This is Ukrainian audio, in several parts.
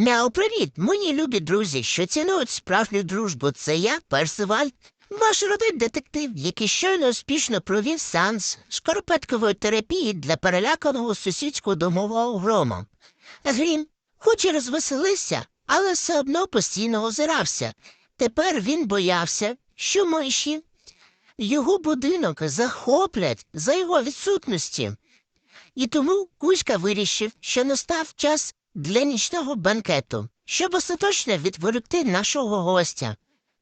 Мяу, привіт, мої любі друзі, що цінують справжню дружбу. Це я, Персиваль, ваш родин детектив, який щойно успішно провів сеанс шкарпеткової терапії для переляканого сусідського домового грома. Грім, хоч і розвеселився, але все одно постійно озирався. Тепер він боявся, що миші його будинок захоплять за його відсутності. І тому Кузька вирішив, що настав час для нічного банкету, щоб остаточно відволікти нашого гостя.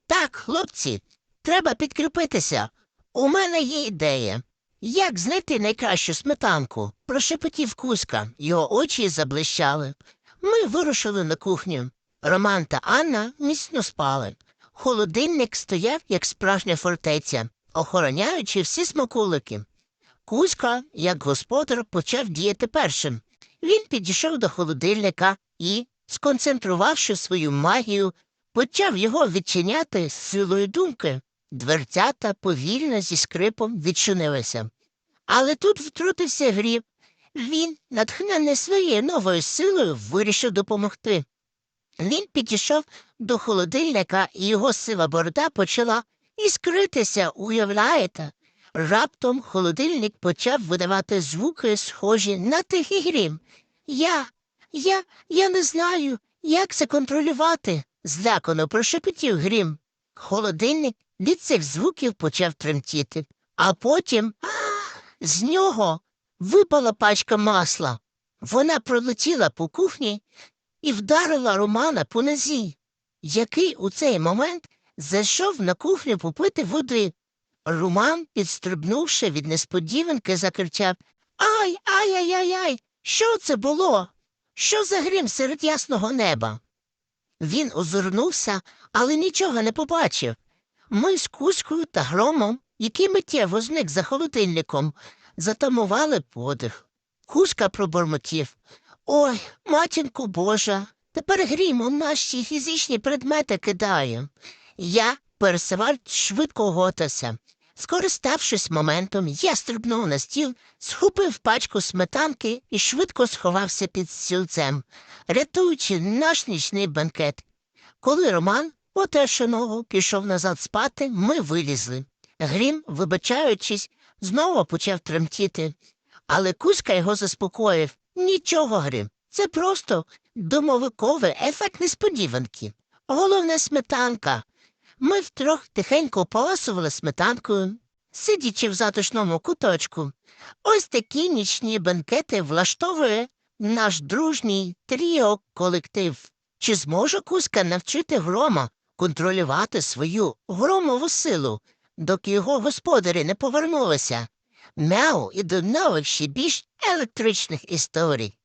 Так, хлопці, треба підкріпитися. У мене є ідея. Як знайти найкращу сметанку? Прошепотів Кузька, його очі заблищали. Ми вирушили на кухню. Роман та Анна міцно спали. Холодильник стояв, як справжня фортеця, охороняючи всі смаколики. Кузька, як господар, почав діяти першим. Він підійшов до холодильника і, сконцентрувавши свою магію, почав його відчиняти з силою думки. Дверцята повільно зі скрипом відчинилися. Але тут втрутився гріб. Він, натхнений своєю новою силою, вирішив допомогти. Він підійшов до холодильника, і його сива борода почала іскритися, уявляєте? Раптом холодильник почав видавати звуки, схожі на тихий грім. Я, я, я не знаю, як це контролювати, злякано прошепотів грім. Холодильник від цих звуків почав тремтіти, а потім з нього випала пачка масла. Вона пролетіла по кухні і вдарила Романа по нозі, який у цей момент зайшов на кухню попити води. Роман, підстрибнувши від несподіванки, закричав Ай, ай, ай, ай, ай, що це було? Що за грім серед ясного неба? Він озирнувся, але нічого не побачив. Ми з кузькою та громом, який миттєво зник за холодильником, затамували подих. Кузька пробормотів. Ой, матінку Божа, тепер грімом наші фізичні предмети кидає. Я, пересиваль, швидко готався. Скориставшись моментом, я стрибнув на стіл, схопив пачку сметанки і швидко сховався під стільцем, рятуючи наш нічний банкет. Коли Роман, потерши ногу, пішов назад спати, ми вилізли. Грім, вибачаючись, знову почав тремтіти. Але Кузька його заспокоїв. Нічого, Грим, це просто домовиковий ефект несподіванки. Головне сметанка. Ми втрьох тихенько поласували сметанкою, сидячи в затишному куточку. Ось такі нічні бенкети влаштовує наш дружній тріо колектив. Чи зможе Кузька навчити грома контролювати свою громову силу, доки його господарі не повернулися? Мяу і до нових ще більш електричних історій.